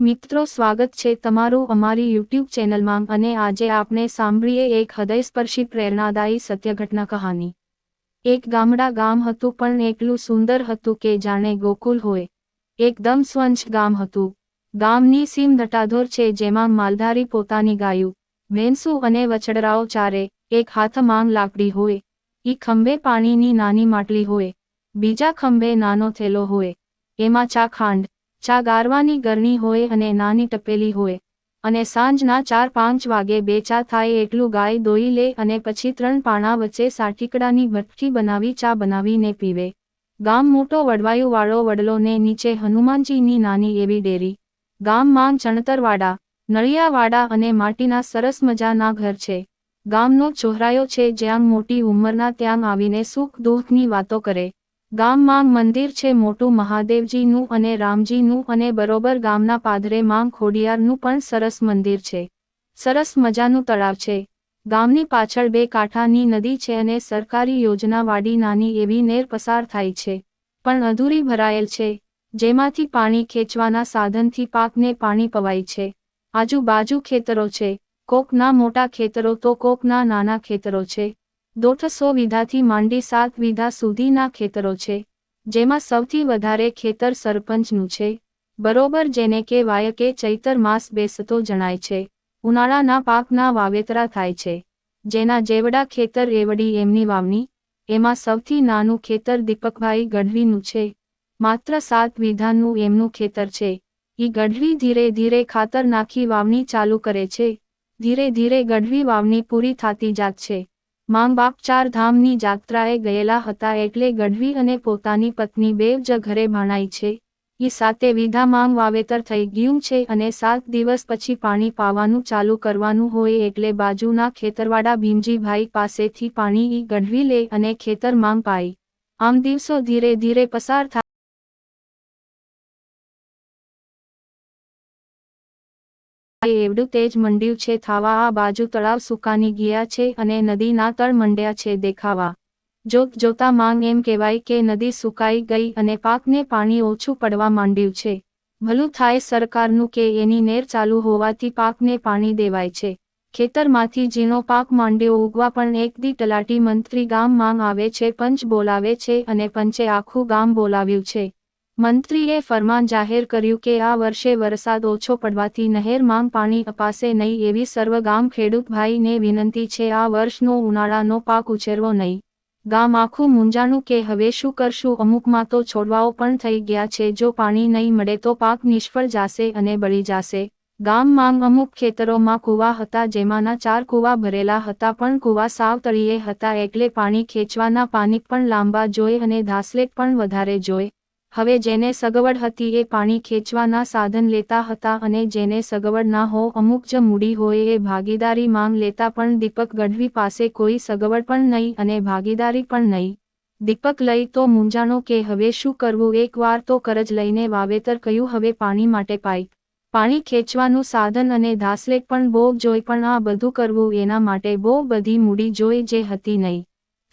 મિત્રો, સ્વાગત છે તમારું અમારી યુટ્યુબ ચેનલમાં અને આજે આપણે સાંભળીએ એક હૃદયસ્પર્શી પ્રેરણાદાયી સત્યઘટના કહાની. એક ગામડા ગામ હતું, પણ એટલું સુંદર હતું કે જાણે ગોકુલ હોય. એકદમ સ્વંચ ગામ હતું. ગામની સીમ દટાધોર છે, જેમાં માલધારી પોતાની ગાયું, ભેંસુ અને વછડરાઓ ચારે એક હાથ માંગ લાકડી હોય. ઈ ખંભે પાણીની નાની માટલી હોય. બીજા ખંભે નાનો થેલો હોય. એમાં ચા ખાંડ ચા ગારવાની ગરણી હોય અને નાની ટપેલી હોય, અને સાંજના ચાર પાંચ વાગે બે ચા થાય એટલું ગાય દોઈ લે અને પછી ત્રણ પાણા વચ્ચે સાટીકડાની ભઠ્ઠી બનાવી ચા બનાવીને પીવે. ગામ મોટો વડવાયુવાળો વડલોને નીચે હનુમાનજીની નાની એવી ડેરી, ગામમાં ચણતરવાડા, નળિયાવાડા અને માટીના સરસ મજાના ઘર છે. ગામનો ચોહરાયો છે જ્યાં મોટી ઉંમરના ત્યાં આવીને સુખ દુઃખની વાતો કરે. ગામમાં મંદિર છે મોટું મહાદેવજીનું અને રામજીનું અને બરોબર ગામના પાદરે માં ખોડિયારનું પણ સરસ મંદિર છે. સરસ મજાનું તળાવ છે. ગામની પાછળ બે કાંઠાની નદી છે અને સરકારી યોજનાવાળી નાની એવી નેર પસાર થાય છે. પણ અધૂરી ભરાયેલ છે. જેમાંથી પાણી ખેંચવાના સાધનથી પાકને પાણી પવાય છે. આજુબાજુ ખેતરો છે. કોકના મોટા ખેતરો તો કોકના નાના ખેતરો છે. દોઢસો વીઘાથી માંડી સાત વીઘા સુધીના ખેતરો છે, જેમાં સૌથી વધારે ખેતર સરપંચનું છે, બરોબર જેને કે વાયકે ચૈતર માસ બેસતો જણાય છે, ઉનાળાના પાકના વાવેતરા થાય છે, જેના જેવડા ખેતર રેવડી એમની વાવણી, એમાં સૌથી નાનું ખેતર દીપકભાઈ ગઢવીનું છે, માત્ર સાત વીઘાનું એમનું ખેતર છે, ઈ ગઢવી ધીરે ધીરે ખાતર નાખી વાવણી ચાલુ કરે છે, ધીરે ધીરે ગઢવી વાવણી પૂરી થાતી જાત છે. માંગ બાપ ચાર ધામની જાત્રાએ ગયેલા હતા એટલે ગઢવી અને પોતાની પત્ની બેવ જ ઘરે ભાણાઈ છે. ઈ સાતે વિધા માંગ વાવેતર થઈ ગયું છે અને સાત દિવસ પછી પાણી પાવાનું ચાલુ કરવાનું હોય એટલે બાજુના ખેતરવાડા ભીમજીભાઈ પાસેથી પાણી ઈ ગઢવી લે અને ખેતર માંગ પાઈ. આમ દિવસો ધીરે ધીરે પસાર થાય એવડું તેજ મંડ્યું છે. થાવા આ બાજુ તળાવ સુકાની ગયા છે અને નદીના તળ મંડ્યા છે દેખાવા. જોત જોતા માંગ એમ કહેવાય કે નદી સુકાઈ ગઈ અને પાકને પાણી ઓછું પડવા માંડ્યું છે. ભલું થાય સરકારનું કે એની નેર ચાલુ હોવાથી પાકને પાણી દેવાય છે. ખેતરમાંથી ઝીણો પાક માંડ્યો ઉગવા પણ એક દી તલાટી મંત્રી ગામ માંગ આવે છે, પંચ બોલાવે છે અને પંચે આખું ગામ બોલાવ્યું છે. મંત્રીએ ફરમાન જાહેર કર્યું કે આ વર્ષે વરસાદ ઓછો પડવાથી નહેરમાં પાણી અપાશે નહીં એવી સર્વ ગામ ખેડૂત ભાઈને વિનંતી છે. આ વર્ષનો ઉનાળાનો પાક ઉછેરવો નહીં. ગામ આખું મૂંઝાણું કે હવે શું કરશું? અમુકમાં તો છોડવાઓ પણ થઈ ગયા છે. જો પાણી નહીં મળે તો પાક નિષ્ફળ જાશે અને બળી જાશે. ગામમાં અમુક ખેતરોમાં કૂવા હતા જેમાંના ચાર કૂવા ભરેલા હતા પણ કૂવા સાવ તળીએ હતા એટલે પાણી ખેંચવાના પાણી પણ લાંબા જોઈ અને ધાસલેટ પણ વધારે જોઈ. હવે જેને સગવડ હતી એ પાણી ખેંચવાના સાધન લેતા હતા અને જેને સગવડ ના હો અમુક જ મૂડી હોય એ ભાગીદારી માંગ લેતા પણ દીપક ગઢવી પાસે કોઈ સગવડ પણ નહીં અને ભાગીદારી પણ નહીં. દીપક લઈ તો મૂંઝાણો કે હવે શું કરવું? એકવાર તો કરજ લઈને વાવેતર કહ્યું હવે પાણી માટે પાઇપ. પાણી ખેંચવાનું સાધન અને ધાસલેટ પણ બહુ જોઈ, પણ આ બધું કરવું એના માટે બહુ બધી મૂડી જોઈ જે હતી નહીં.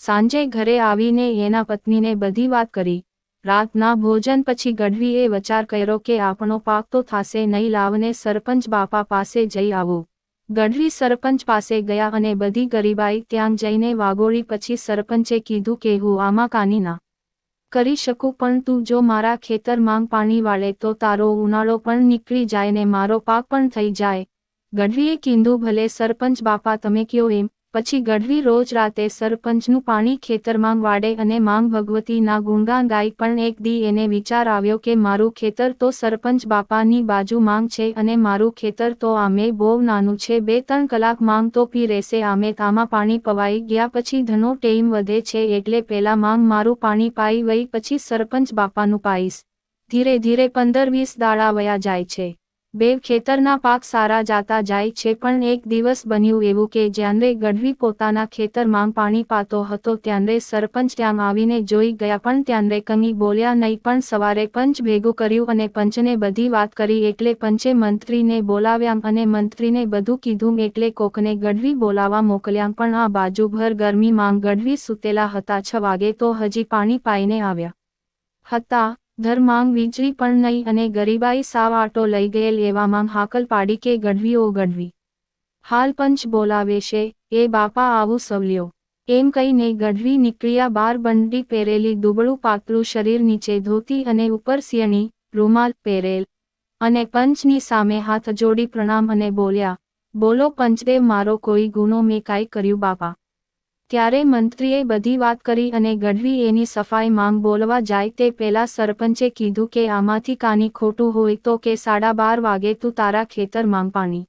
સાંજે ઘરે આવીને એના પત્નીને બધી વાત કરી. રાતના ભોજન પછી ગઢવીએ વિચાર કર્યો કે આપણો પાક તો થાશે નહીં, લાવને સરપંચ બાપા પાસે જઈ આવો. ગઢવી સરપંચ પાસે ગયા અને બધી ગરીબાઈ ત્યાં જઈને વાગોળી પછી સરપંચે કીધું કે હું આમાં કાની ના કરી શકું, પણ તું જો મારા ખેતર માંગ પાણી વાળે તો તારો ઉનાળો પણ નીકળી જાય ને મારો પાક પણ થઈ જાય. ગઢવીએ કીધું, ભલે સરપંચ બાપા તમે કયો એમ પછી ગઢવી રોજ રાતે સરપંચનું પાણી ખેતરમાં વાડે અને માંગ ભગવતીના ગુણગાન ગાય પણ એક દી એને વિચાર આવ્યો કે મારું ખેતર તો સરપંચ બાપાની બાજુ માંગ છે અને મારું ખેતર તો આમે બહુ નાનું છે, બે ત્રણ કલાક માંગ તો પી રહેશે, આમે તામાં પાણી પવાઈ ગયા પછી ધનો ટેમ વધે છે એટલે પેલા માંગ મારું પાણી પાઈ વઈ પછી સરપંચ બાપાનું પાઈશ. ધીરે ધીરે પંદર વીસ દાડા વયા જાય છે. બે ખેતરના પાક સારા જાતા જાય છે પણ એક દિવસ બન્યું એવું કે જ્યારે ગઢવી પોતાના ખેતરમાં પાણી પાતો હતો ત્યારે સરપંચ ત્યાં આવીને જોઈ ગયા પણ ત્યારે કંઈ બોલ્યા નહીં પણ સવારે પંચ ભેગું કર્યું અને પંચને બધી વાત કરી એટલે પંચે મંત્રીને બોલાવ્યા અને મંત્રીને બધું કીધું એટલે કોકને ગઢવી બોલાવા મોકલ્યા પણ આ બાજુભર ગરમીમાં ગઢવી સૂતેલા હતા છ વાગે તો હજી પાણી પાઈને આવ્યા હતા. ધર માંગ વીજળી પણ નહીં અને ગરીબાઈ સાવ આટો લઈ ગયેલ એવામાં હાકલ પાડી કે ગઢવી ઓ ગઢવી. હાલ પંચ બોલાવે છે, એ બાપા આવું સવલ્યો. એમ કહીને ગઢવી નીકળ્યા બાર બંડી પહેરેલી દુબળું પાતળું શરીર નીચે ધોતી અને ઉપર સિયણી રૂમાલ પહેરેલ. અને પંચની સામે હાથ જોડી પ્રણામ અને બોલ્યા, બોલો પંચદેવ, મારો કોઈ ગુનો મેં કાંઈ કર્યું બાપા? ત્યારે મંત્રીએ બધી વાત કરી અને ગઢવી એની સફાઈ માંગ બોલવા જાય તે પેલા સરપંચે કીધું કે આમાંથી કાની ખોટું હોય તો કે સાડા બાર વાગે તું તારા ખેતર માંગ પાણી.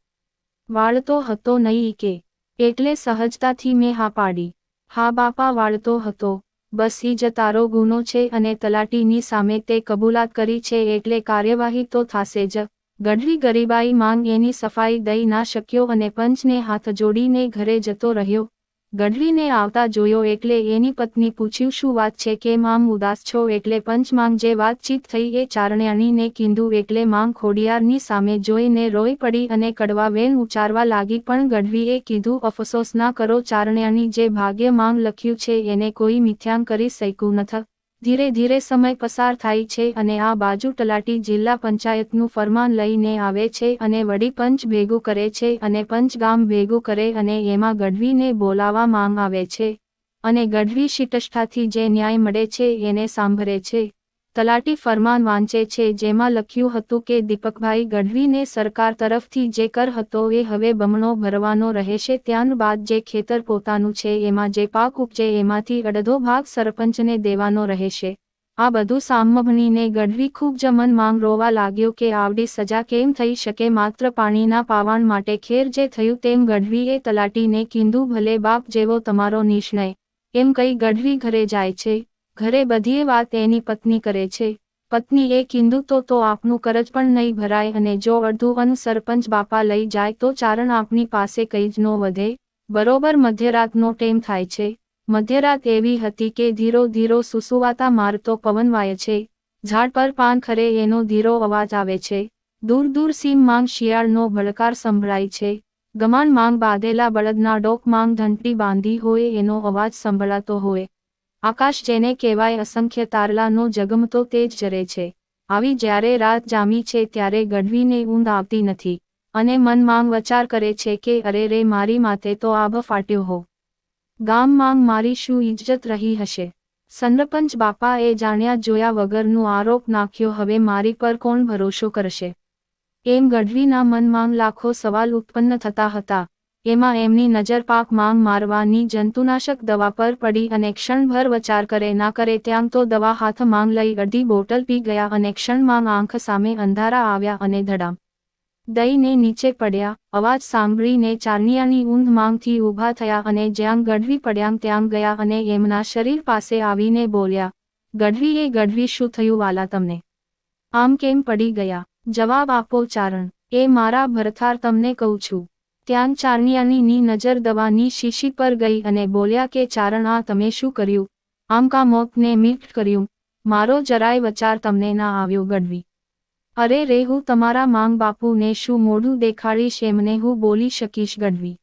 વાળતો હતો નહીં કે. એટલે સહજતાથી મેં હા પાડી. હા બાપા વાળતો હતો. બસ ઈ જ તારો ગુનો છે અને તલાટીની સામે તે કબૂલાત કરી છે એટલે કાર્યવાહી તો થાશે જ. ગઢવી ગરીબાઈ માંગ એની સફાઈ દઈ ના શક્યો અને પંચને હાથ જોડીને ઘરે જતો રહ્યો. ગઢવીને આવતા જોયો એટલે એની પત્ની પૂછ્યું, શું વાત છે? કે મામ ઉદાસ છો? એટલે પંચમાંગ જે વાતચીત થઈ એ ચારણ્યાણીને કીધું, એટલે માંગ ખોડિયારની સામે જોઈને રોઈ પડી અને કડવા વેન ઉચ્ચારવા લાગી. પણ ગઢવીએ કીધું, અફસોસ ના કરો ચારણ્યાની જે ભાગ્ય માંગ લખ્યું છે એને કોઈ મિથ્યાંગ કરી શક્યું નથી. ધીરે ધીરે સમય પસાર થાય છે અને આ બાજુ તલાટી જિલ્લા પંચાયતનું ફરમાન લઈને આવે છે અને વડી પંચ ભેગું કરે છે અને પંચગામ ભેગું કરે અને એમાં ગઢવીને બોલાવા માંગ આવે છે. અને ગઢવી શિટષ્ઠાથી જે ન્યાય મળે છે એને સાંભળે છે. તલાટી ફરમાન વાંચે છે, જેમાં લખ્યું હતું કે, દીપકભાઈ ગઢવીને સરકાર તરફથી જે કર હતો એ હવે બમણો ભરવાનો રહેશે. ત્યારબાદ જે ખેતર પોતાનું છે, એમાં જે પાક ઉપજે એમાંથી અડધો ભાગ સરપંચને દેવાનો રહેશે. આ બધું સાંભળીને ગઢવી ખૂબ જ મન માંગ રોવા લાગ્યો કે, આવડી સજા કેમ થઈ શકે? માત્ર પાણીના પાવાણ માટે ખેર જે થયું તેમ ગઢવીએ તલાટીને કીધું, ભલે બાપ જેવો તમારો નિર્ણય. એમ કઈ ગઢવી ઘરે જાય છે. ઘરે બધીએ વાત એની પત્ની કરે છે. પત્ની એ કીધું તો તો આપનું કરજ પણ નહીં ભરાય અને જો અડધું અન સરપંચ બાપા લઈ જાય તો ચારણ આપની પાસે કઈ જ નો વધે. બરોબર મધ્યરાતનો ટેમ થાય છે. મધ્યરાત એવી હતી કે ધીરો ધીરો સુસુવાતા મારતો પવન વાય છે. ઝાડ પર પાન ખરે એનો ધીરો અવાજ આવે છે. દૂર દૂર સીમ માંગ શિયાળનો ભડકાર સંભળાય છે. ગમાન માંગ બાંધેલા બળદના ડોક માંગ ઘંટી બાંધી હોય એનો અવાજ સંભળાતો હોય. આકાશ જેને કહેવાય અસંખ્ય તારલાનો જગમતો તેજ જરે છે. આવી જ્યારે રાત જામી છે ત્યારે ગઢવીને ઊંઘ આવતી નથી અને મન માંગ વચાર કરે છે કે, અરે રે, મારી માથે તો આભ ફાટ્યો હો. ગામ માંગ મારી શું ઇજ્જત રહી હશે સંરપંચ બાપાએ જાણ્યા જોયા વગરનું આરોપ નાખ્યો, હવે મારી પર કોણ ભરોસો કરશે એમ ગઢવીના મનમાં લાખો સવાલ ઉત્પન્ન થતા હતા. એમાં એમની નજર પાક માંગ મારવાની જંતુનાશક દવા પર પડી અને ક્ષણભર વચાર કરે ના કરે ત્યાં તો દવા હાથ માંગ લઈ અડધી બોટલ પી ગયા અને ક્ષણમાં આંખ સામે અંધારા આવ્યા અને ધડામ. દઈને નીચે પડ્યા, અવાજ સાંભળીને ચારણિયાની ઊંઘ માંગથી ઊભા થયા અને જ્યાં ગઢવી પડ્યા ત્યાં ગયા અને એમના શરીર પાસે આવીને બોલ્યા ગઢવી એ ગઢવી, શું થયું વાલા તમને? આમ કેમ પડી ગયા? જવાબ આપો ચારણ, એ મારા ભરથાર તમને કહું છું. ત્યાં ચારણિયાની નજર દવાની શીશી પર ગઈ અને બોલ્યા કે, ચારણ, આ તમે શું કર્યું? આમ કા મોતને મીઠ કર્યું. મારો જરાય વચાર તમને ના આવ્યો ગઢવી. અરે રે, હું તમારા માંગ બાપુને શું મોઢું દેખાડીશ એમને હું બોલી શકીશ ગઢવી.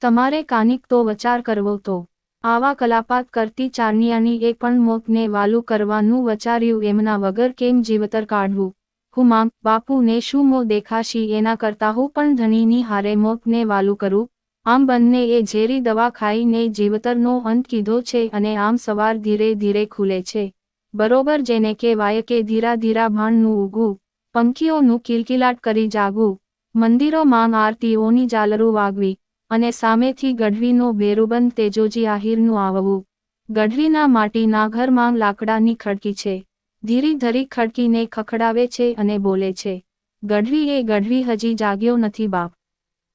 તમારે કાનિક તો વચાર કરવો તો. આવા કલાપાત કરતી ચારણિયાની એ પણ મોતને વાલું કરવાનું વચાર્યું એમના વગર કેમ જીવતર કાઢવું? હું માં, બાપુને શું મો દેખાશી એના કરતા હું પણ ધણીની હારે મોતને વાલું કરું? આમ બંને એ ઝેરી દવા ખાઈને જીવતરનો અંત કીધો છે અને આમ સવાર ધીરે ધીરે ખુલે છે. બરોબર જેને કહેવાય કે ધીરા ધીરા ભાણનું ઉગવું, પંખીઓનું કિલકિલાટ કરી જાગવું, મંદિરો માંગ આરતીઓની જાલરું વાગવી અને સામેથી ગઢવીનો બેરુબંધ તેજોજી આહિરનું આવવું. ગઢવીના માટીના ઘરમાં લાકડાની ખડકી છે. ધીરી ધરી ખડકીને ખખડાવે છે અને બોલે છે, ગઢવી એ ગઢવી હજી જાગ્યો નથી બાપ.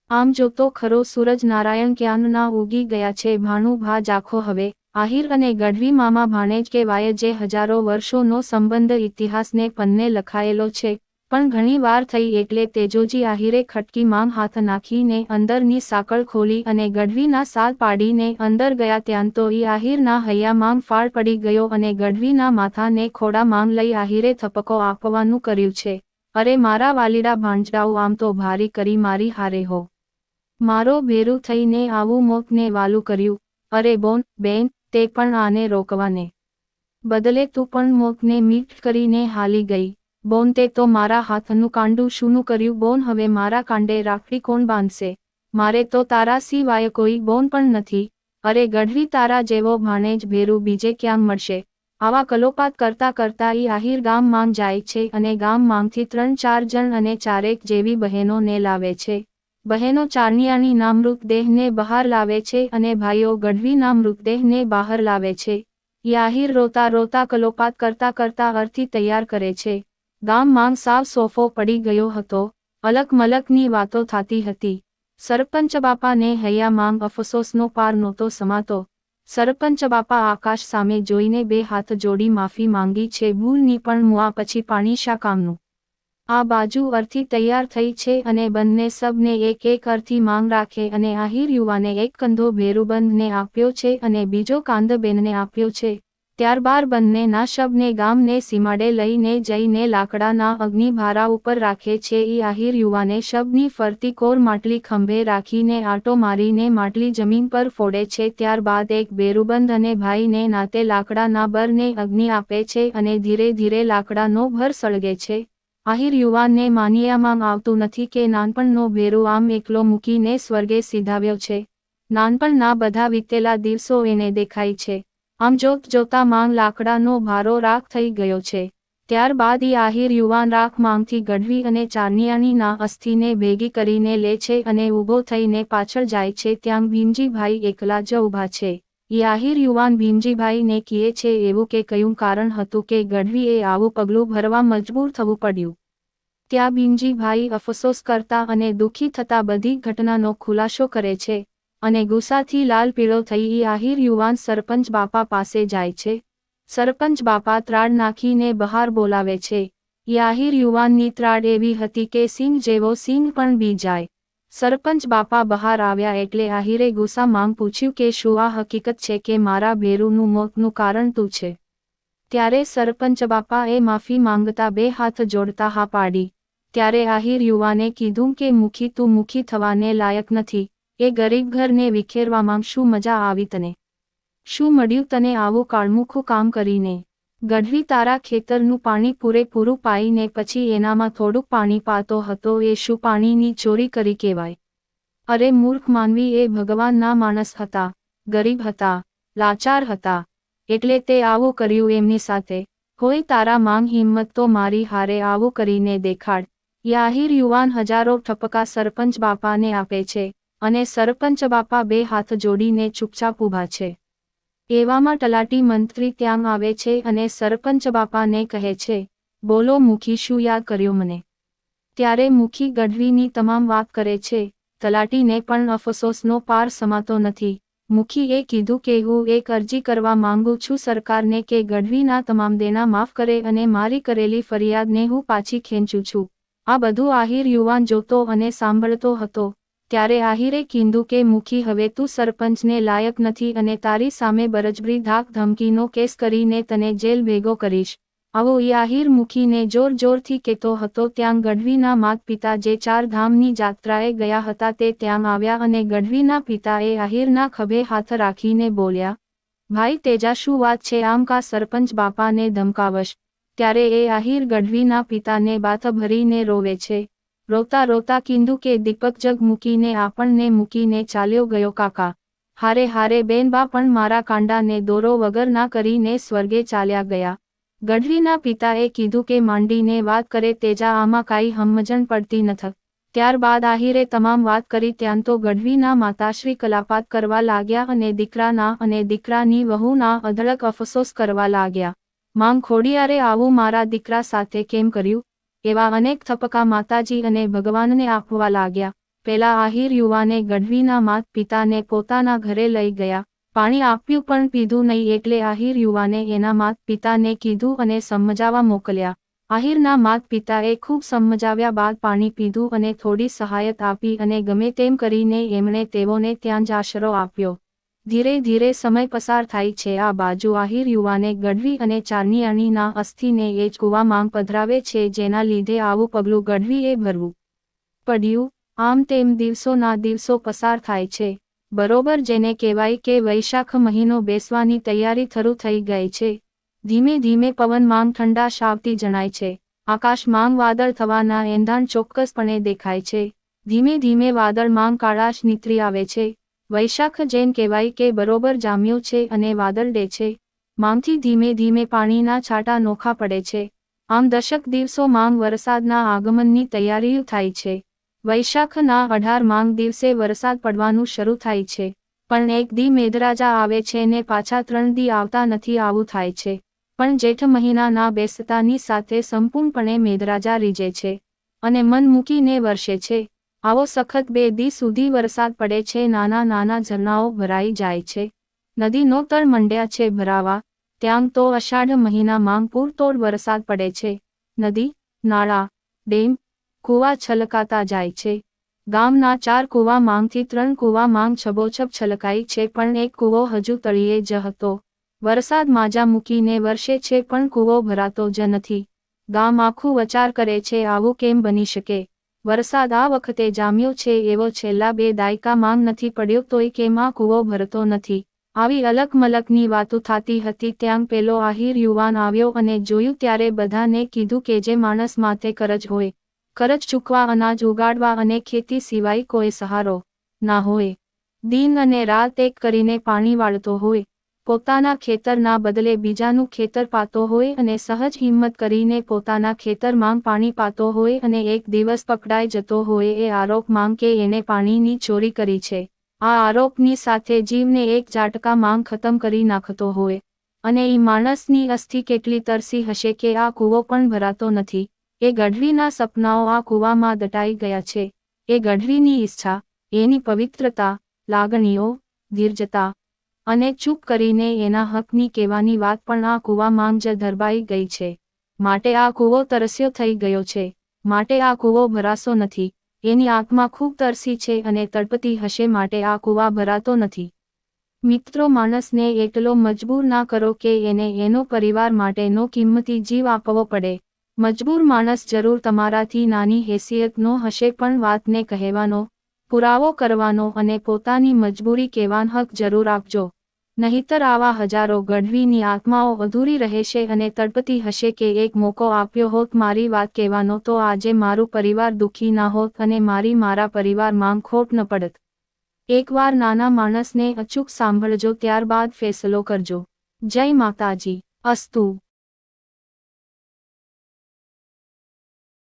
આમ જોતો ખરો સૂરજ નારાયણ ક્યાંના ઉગી ગયા છે, ભાણું ભા જાખો હવે. આહિર અને ગઢવી મામા ભાણેજ કહેવાય જે હજારો વર્ષોનો સંબંધ ઇતિહાસને પન્ને લખાયેલો છે. પણ ઘણી વાર થઈ એટલે તેજોજી આહિરે ખટકી માંગ હાથ નાખીને અંદરની સાંકળ ખોલી અને ગઢવીના સાલ પાડીને અંદર ગયા ત્યાં તો ઈ આહિરના હૈયા માંગ ફાળ પડી ગયો અને ગઢવીના માથાને ખોડા માંગ લઈ આહિરે થપકો આપવાનું કર્યું છે. અરે મારા વાલીડા ભાંજડાઓ આમ તો ભારી કરી મારી હારે હો. મારો ભેરું થઈને આવું મોકને વાલું કર્યું. અરે બોન, બેન, તે પણ આને રોકવાને. બદલે તું પણ મોકને મીઠ કરીને હાલી ગઈ. બોન તે તો મારા હાથનું કાંડું શૂનું કર્યું. બોન હવે મારા કાંડે રાખડી કોણ બાંધશે? મારે તો તારા સિવાય કોઈ બોન પણ નથી. અરે ગઢવી તારા જેવો ભાણેજ ભેરું બીજે ક્યાં મળશે? આવા કલોપાત કરતા કરતા ઈ આહિર ગામ માંગ જાય છે અને ગામ માંગથી ત્રણ ચાર જણ અને ચારેક જેવી બહેનોને લાવે છે. બહેનો ચારણિયાની મૃતદેહને બહાર લાવે છે અને ભાઈઓ ગઢવીના મૃતદેહને બહાર લાવે છે. યાહિર રોતા રોતા કલોપાત કરતા કરતા અર્થી તૈયાર કરે છે. ગામ માંગ સાવ સોફો પડી ગયો હતો. અલક મલકની વાતો થતી હતી. સરપંચ બાપાને હૈયામાં અફસોસનો પાર નહોતો સમાતો. સરપંચ બાપા આકાશ સામે જોઈને બે હાથ જોડી માફી માંગી છે ભૂલની પણ મુઆ પછી પાણી શા કામનું? આ બાજુ અર્થી તૈયાર થઈ છે અને બંને સબને એક એક અર્થી માંગ રાખે અને આહિર યુવાને એક કંધો ભેરુબંધને આપ્યો છે અને બીજો કાંદબેનને આપ્યો છે. ત્યારબાદ બંનેના શબને ગામને સીમાડે લઈને જઈને લાકડાના અગ્નિ ભારા ઉપર રાખે છે. ઈ આહિર યુવાને શબની ફરતી કોર માટલી ખંભે રાખીને આટો મારીને માટલી જમીન પર ફોડે છે. ત્યારબાદ એક બેરુબંધ અને ભાઈને નાતે લાકડાના બરને અગ્નિ આપે છે અને ધીરે ધીરે લાકડાનો ભર સળગે છે. આહિર યુવાનને માનિયામાં આવતું નથી કે નાનપણનો ભેરુ આમ એકલો મૂકીને સ્વર્ગે સીધાવ્યો છે. નાનપણના બધા વીતેલા દિવસો એને દેખાય છે. આમ જોત જોતા માંગ લાકડાનો ભારો રાખ થઈ ગયો છે. ત્યારબાદ ઈ આહિર યુવાન રાખ માંગથી ગઢવી અને ચારનિયાનીના અસ્થિને ભેગી કરીને લે છે અને ઊભો થઈને પાછળ જાય છે ત્યાં ભીમજીભાઈ એકલા જ ઊભા છે. ઈ આહિર યુવાન ભીમજીભાઈને કહે છે એવું કે કયું કારણ હતું કે ગઢવીએ આવું પગલું ભરવા મજબૂર થવું પડ્યું. ત્યાં ભીમજીભાઈ અફસોસ કરતા અને દુઃખી થતા બધી ઘટનાનો ખુલાસો કરે છે. અને ગુસ્સાથી લાલ પીળો થઈ આહિર યુવાન સરપંચ બાપા પાસે જાય છે. સરપંચ બાપા ત્રાડ નાખીને બહાર બોલાવે છે. ઈ આહિર યુવાનની ત્રાડ એવી હતી કે સિંહ જેવો સિંહ પણ બી જાય. સરપંચ બાપા બહાર આવ્યા એટલે આહિરે ગુસ્સા માંગ પૂછ્યું કે શું આ હકીકત છે કે મારા ભેરુનું મોતનું કારણ તું છે? ત્યારે સરપંચ બાપાએ માફી માંગતા બે હાથ જોડતા હા પાડી. ત્યારે આહિર યુવાને કીધું કે મુખી તું મુખી થવાને લાયક નથી. એ ગરીબ ઘરને વિખેરવામાં શું મજા આવી તને? શું મળ્યું તને આવું કાળમુખું કામ કરીને? ગઢવી તારા ખેતરનું પાણી પૂરેપૂરું પાઈને પછી એનામાં થોડુંક પાણી પાતો હતો, એ શું પાણીની ચોરી કરી કહેવાય? અરે મૂર્ખ માનવી, એ ભગવાનના માણસ હતા, ગરીબ હતા, લાચાર હતા, એટલે તે આવું કર્યું એમની સાથે. હોય તારા માંગ હિંમત તો મારી હારે આવું કરીને દેખાડ. યાહિર યુવાન હજારો ઠપકા સરપંચ બાપાને આપે છે. અને સરપંચ બાપા બે હાથ જોડીને ચૂપચાપ ઊભા છે. એવામાં તલાટી મંત્રી ત્યાં આવે છે અને સરપંચ બાપાને કહે છે, બોલો મુખી, શું યાદ કર્યો મને? ત્યારે મુખી ગઢવીની તમામ વાત કરે છે, તલાટીને પણ અફસોસનો પાર સમાતો નથી. મુખીએ કીધું કે હું એક અરજી કરવા માંગુ છું, સરકારને કે ગઢવીના તમામ દેના માફ કરે અને મારી કરેલી ફરિયાદને હું પાછી ખેંચું છું. આ બધું આહિર યુવાન જોતો અને સાંભળતો હતો. ત્યારે આહિરે કીધું કે, મુખી, હવે તું સરપંચને લાયક નથી અને તારી સામે બરજબરી ધાક ધમકીનો કેસ કરીને તને જેલ ભેગો કરીશ. આવો એ આહિર મુખીને જોર જોરથી કહેતો હતો. ત્યાં ગઢવીના માત પિતા જે ચાર ધામની જાત્રાએ ગયા હતા તે ત્યાં આવ્યા અને ગઢવીના પિતાએ આહિરના ખભે હાથ રાખીને બોલ્યા, ભાઈ, તેજા શું વાત છે? આમ કા સરપંચ બાપાને ધમકાવશ? ત્યારે એ આહિર ગઢવીના પિતાને બાથ ભરીને રોવે છે. રોતા રોતા કિંદુ કે દીપક જગ મૂકીને આપણને મૂકીને ચાલ્યો ગયો કાકા. હારે હારે બેન બા પણ મારા કાંડાને દોરો વગર ના કરીને સ્વર્ગે ચાલ્યા ગયા. ગઢવીના પિતાએ કીધું કે માંડીને વાત કરે તેજા આમાં કાંઈ હમજણ પડતી નથક ત્યારબાદ આહિરે તમામ વાત કરી ત્યાં તો ગઢવીના માતાશ્રી કલાપાત કરવા લાગ્યા અને દીકરાના અને દીકરાની વહુના અધળક અફસોસ કરવા લાગ્યા. માંગ ખોડિયારે આવું મારા દીકરા સાથે કેમ કર્યું? એવા અનેક થપકા માતાજી અને ભગવાનને આપવા લાગ્યા. પેલા આહિર યુવાને ગઢવીના માત પિતાને પોતાના ઘરે લઈ ગયા. પાણી આપ્યું પણ પીધું નહીં એટલે આહિર યુવાને એના માત પિતાને કીધું અને સમજાવવા મોકલ્યા. આહિરના માત પિતાએ ખૂબ સમજાવ્યા બાદ પાણી પીધું અને થોડી સહાયત આપી અને ગમે તેમ કરીને એમણે તેઓને ત્યાં જ આશરો આપ્યો. ધીરે ધીરે સમય પસાર થાય છે. આ બાજુ આહિર યુવાને ગઢવી અને ચારનિયાણીના અસ્થિને એ જ કૂવામાં પધરાવે છે, જેના લીધે આવું પગલું ગઢવીએ ભરવું પડ્યું. આમ તેમ દિવસોના દિવસો પસાર થાય છે. બરોબર જેને કહેવાય કે વૈશાખ મહિનો બેસવાની તૈયારી થરું થઈ ગઈ છે. ધીમે ધીમે પવન માંગ ઠંડા શાવતી જણાય છે. આકાશ માંગ વાદળ થવાના એંધાણ ચોક્કસપણે દેખાય છે. ધીમે ધીમે વાદળ માંગ કાળાશ નીતરી આવે છે. વૈશાખ જૈન કહેવાય કે બરોબર જામ્યું છે અને વાદળ ડે છે. માંગથી ધીમે ધીમે પાણીના છાંટા નોખા પડે છે. આમ દશક દિવસો માંગ વરસાદના આગમનની તૈયારીઓ થાય છે. વૈશાખના અઢાર માંગ દિવસે વરસાદ પડવાનું શરૂ થાય છે. પણ એક દી મેઘરાજા આવે છે ને પાછા ત્રણ દી આવતા નથી આવું થાય છે. પણ જેઠ મહિનાના બેસતાની સાથે સંપૂર્ણપણે મેઘરાજા રીજે છે. અને મન મૂકીને વર્ષે છે. આવો સખત બે દી સુધી વરસાદ પડે છે, નાના નાના ઝરણાઓ ભરાઈ જાય છે. નદીનો તળ મંડ્યા છે ભરાવા. ત્યાં તો અષાઢ મહિનામાં પૂરતોડ વરસાદ પડે છે. નદી, નાળા, ડેમ, કૂવા છલકાતા જાય છે. ગામના ચાર કૂવા માંગથી ત્રણ કૂવા માંગ છબોછબ છલકાઈ છે, પણ એક કૂવો હજુ તળિયે જ હતો. વરસાદ માજા મૂકીને વરસે છે, પણ કૂવો ભરાતો જ નથી. ગામ આખું વચાર કરે છે, આવું કેમ બની શકે? વરસાદ આ વખતે જામ્યો છે, એવો છેલ્લા બે દાયકા માંગ નથી પડ્યો, તોય કેમાં કૂવો ભરતો નથી. આવી અલકમલકની વાતો થતી હતી, ત્યાં પેલો આહિર યુવાન આવ્યો અને જોયું ત્યારે બધાને કીધું કે જે માણસ માથે કરજ હોય, કરજ ચૂકવા, અનાજ ઉગાડવા અને ખેતી સિવાય કોઈ સહારો ના હોય. દિન અને રાત એક કરીને પાણી વાળતો હોય પોતાના ખેતરના બદલે બીજાનું ખેતર પાતો હોય અને સહજ હિંમત કરીને પોતાના ખેતરમાં પાણી પાતો હોય અને એક દિવસ પકડાઈ જતો હોય એ આરોપ માંગ કે એને પાણીની ચોરી કરી છે. આ આરોપની સાથે જીવને એક ઝાટકા માંગ ખતમ કરી નાખતો હોય. અને એ માણસની અસ્થિ કેટલી તરસી હશે કે આ કૂવો પણ ભરાતો નથી. એ ગઢવીના સપનાઓ આ કૂવામાં દટાઈ ગયા છે. એ ગઢવીની ઈચ્છા, એની પવિત્રતા, લાગણીઓ ધીરજતા અને ચૂપ કરીને એના હકની કહેવાની વાત પણ આ કૂવામાં જ ધરબાઈ ગઈ છે. માટે આ કૂવો તરસ્યો થઈ ગયો છે. માટે આ કૂવો ભરાસો નથી. એની આંખમાં ખૂબ તરસી છે અને તડપતી હશે. માટે આ કૂવા ભરાતો નથી. મિત્રો, માણસને એટલો મજબૂર ના કરો કે એને એનો પરિવાર માટેનો કિંમતી જીવ આપવો પડે. મજબૂર માણસ જરૂર તમારાથી નાની હેસિયતનો હશે પણ વાતને કહેવાનો, પુરાવો કરવાનો અને પોતાની મજબૂરી કહેવાન હક જરૂર આપજો. નહીતર આવા હજારો ગઢવીની આત્માઓ અધૂરી રહેશે અને તડપતી હશે કે એક મોકો આપ્યો હોત મારી વાત કહેવાનો તો આજે મારું પરિવાર દુઃખી ના હોત અને મારી મારા પરિવાર માંગ ખોટ ન પડત. એકવાર નાના માણસને અચૂક સાંભળજો, ત્યારબાદ ફેસલો કરજો. જય માતાજી. અસ્તુ.